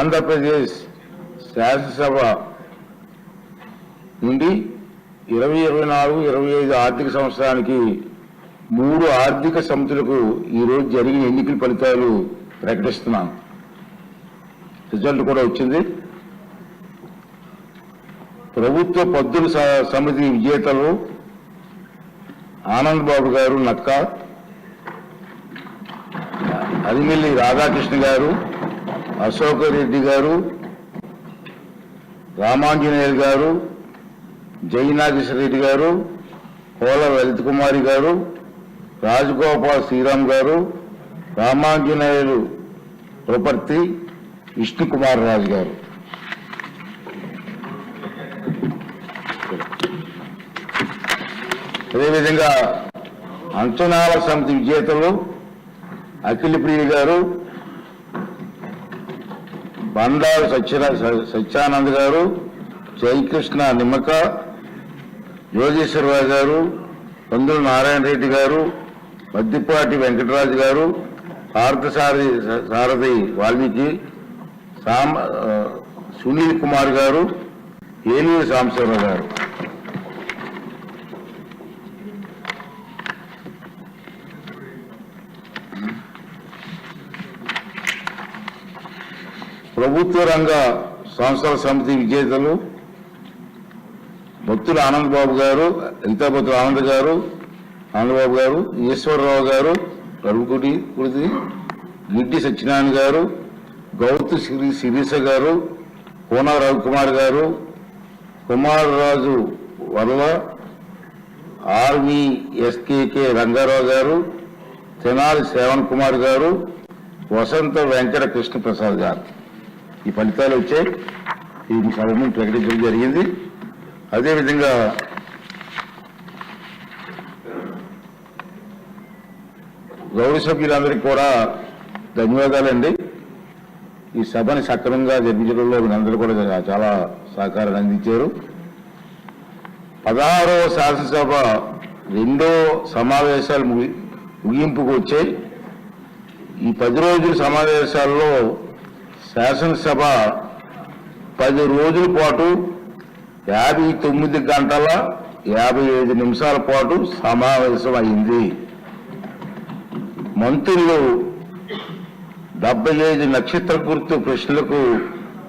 ఆంధ్రప్రదేశ్ శాసనసభ నుండి ఇరవై ఇరవై నాలుగు ఇరవై ఐదు ఆర్థిక సంవత్సరానికి మూడు ఆర్థిక సమితులకు ఈరోజు జరిగిన ఎన్నికల ఫలితాలు ప్రకటిస్తున్నాను రిజల్ట్ కూడా వచ్చింది. ప్రభుత్వ పద్దుల స- సమితి విజేతలు ఆనంద్ బాబు గారు నక్క అదిమిల్లి రాధాకృష్ణ గారు అశోక్ రెడ్డి గారు రామాంజనేయులు గారు జయనాగేశ్వర రెడ్డి గారు పోల లలిత్ కుమారి గారు రాజగోపాల్ శ్రీరామ్ గారు రామాంజనేయులు ప్రపర్తి విష్ణు కుమార్ రాజు గారు. అదేవిధంగా అంచనాల సమితి విజేతలు అఖిల ప్రియ గారు బండారు సత్యన సత్యానంద్ గారు జయకృష్ణ నిమ్మక యోగేశ్వరరావు గారు పందుల నారాయణ రెడ్డి గారు మద్దిపాటి వెంకటరాజు గారు పార్థసారథి సారథి వాల్మీకి సామ సునీల్ కుమార్ గారు ఏలూరు సాంబశివరావు గారు. ప్రభుత్వ రంగ సంస్థల సమితి విజేతలు భక్తుల ఆనంద్ బాబు గారు లలితాభక్తుల ఆనంద్ గారు ఆనందబాబు గారు ఈశ్వరరావు గారు కరుకుడి కుడితి గిడ్డి సత్యనారాయణ గారు గౌతు శ్రీ శిరీష గారు కోన రవికుమార్ గారు కుమార్ రాజు వల్ల ఆర్వీఎస్కేకే రంగారావు గారు తెనాలి శ్రవణ్ కుమార్ గారు వసంత వెంకట కృష్ణప్రసాద్ గారు. ఈ ఫలితాలు వచ్చాయి ఈ సభను ప్రకటించడం జరిగింది. అదేవిధంగా గౌరవ సభ్యులందరికీ కూడా ధన్యవాదాలండి. ఈ సభని సక్రమంగా జరిపించడంలో మీరందరూ కూడా చాలా సహకారం అందించారు. పదహారవ శాసనసభ రెండో సమావేశాలు ముగి- ముగింపుకు వచ్చాయి. ఈ పది రోజుల సమావేశాల్లో శాసనసభ పది రోజుల పాటు యాభై తొమ్మిది గంటల యాభై ఐదు నిమిషాల పాటు సమావేశం అయింది. మంత్రులు డెబ్బై ఐదు నక్షత్ర గుర్తు ప్రశ్నలకు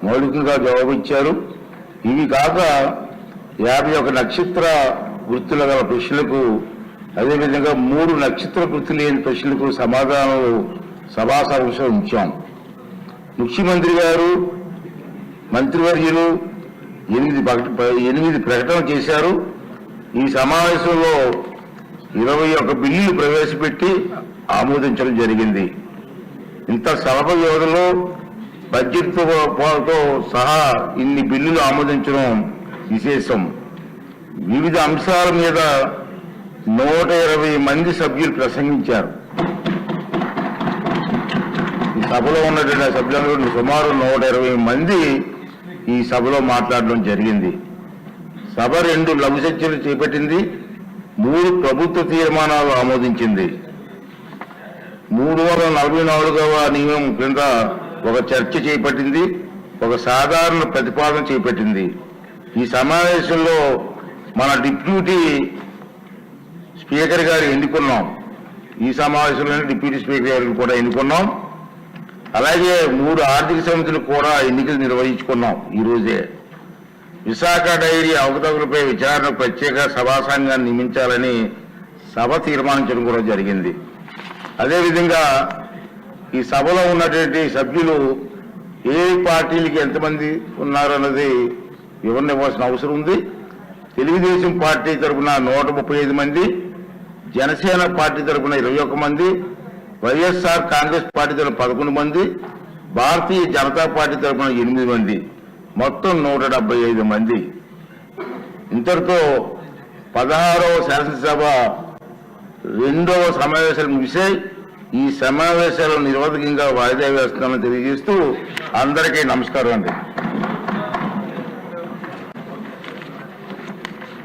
మౌలికంగా జవాబిచ్చారు. ఇవి కాక యాభై ఒక నక్షత్ర గుర్తుల గల ప్రశ్నలకు అదేవిధంగా మూడు నక్షత్ర గుర్తులు లేని ప్రశ్నలకు సమాధానాలు సభా సమావేశం ఉంచాం. ముఖ్యమంత్రి గారు మంత్రివర్యులు ఎనిమిది ఎనిమిది ప్రకటన చేశారు. ఈ సమావేశంలో ఇరవై ఒక బిల్లులు ప్రవేశపెట్టి ఆమోదించడం జరిగింది. ఇంత స్వల్ప వ్యవధిలో బడ్జెట్తో సహా ఇన్ని బిల్లులు ఆమోదించడం విశేషం. వివిధ అంశాల మీద నూట ఇరవై మంది సభ్యులు ప్రసంగించారు. సభలో ఉన్నటువంటి సభ్యులందరూ సుమారు నూట ఇరవై మంది ఈ సభలో మాట్లాడడం జరిగింది. సభ రెండు లఘు చర్చలు చేపట్టింది. మూడు ప్రభుత్వ తీర్మానాలు ఆమోదించింది. మూడు వందల నలభై నాలుగవ నియమం క్రింద ఒక చర్చ చేపట్టింది. ఒక సాధారణ ప్రతిపాదన చేపట్టింది. ఈ సమావేశంలో మన డిప్యూటీ స్పీకర్ గారు ఎన్నుకున్నాం. ఈ సమావేశంలోనే డిప్యూటీ స్పీకర్ గారిని కూడా ఎన్నుకున్నాం. అలాగే మూడు ఆర్థిక సమితులు కూడా ఎన్నికలు నిర్వహించుకున్నాం ఈ రోజే. విశాఖ డైరీ అవకతవకలపై విచారణ ప్రత్యేక సభా సంఘాన్ని నియమించాలని సభ తీర్మానించడం కూడా జరిగింది. అదేవిధంగా ఈ సభలో ఉన్నటువంటి సభ్యులు ఏ పార్టీలకి ఎంతమంది ఉన్నారు అన్నది వివరణ ఇవ్వాల్సిన అవసరం ఉంది. తెలుగుదేశం పార్టీ తరఫున నూట ముప్పై ఐదు మంది జనసేన పార్టీ తరఫున ఇరవై ఒక్క మంది వైఎస్ఆర్ కాంగ్రెస్ పార్టీ తరఫున పదకొండు మంది భారతీయ జనతా పార్టీ తరఫున ఎనిమిది మంది మొత్తం నూట ఐదు మంది. ఇంతటితో పదహారవ శాసనసభ రెండవ సమావేశాలు ముగిసాయి ఈ సమావేశాలు నిరవధికంగా వాయిదా వేస్తున్నామని తెలియజేస్తూ అందరికీ నమస్కారం అండి.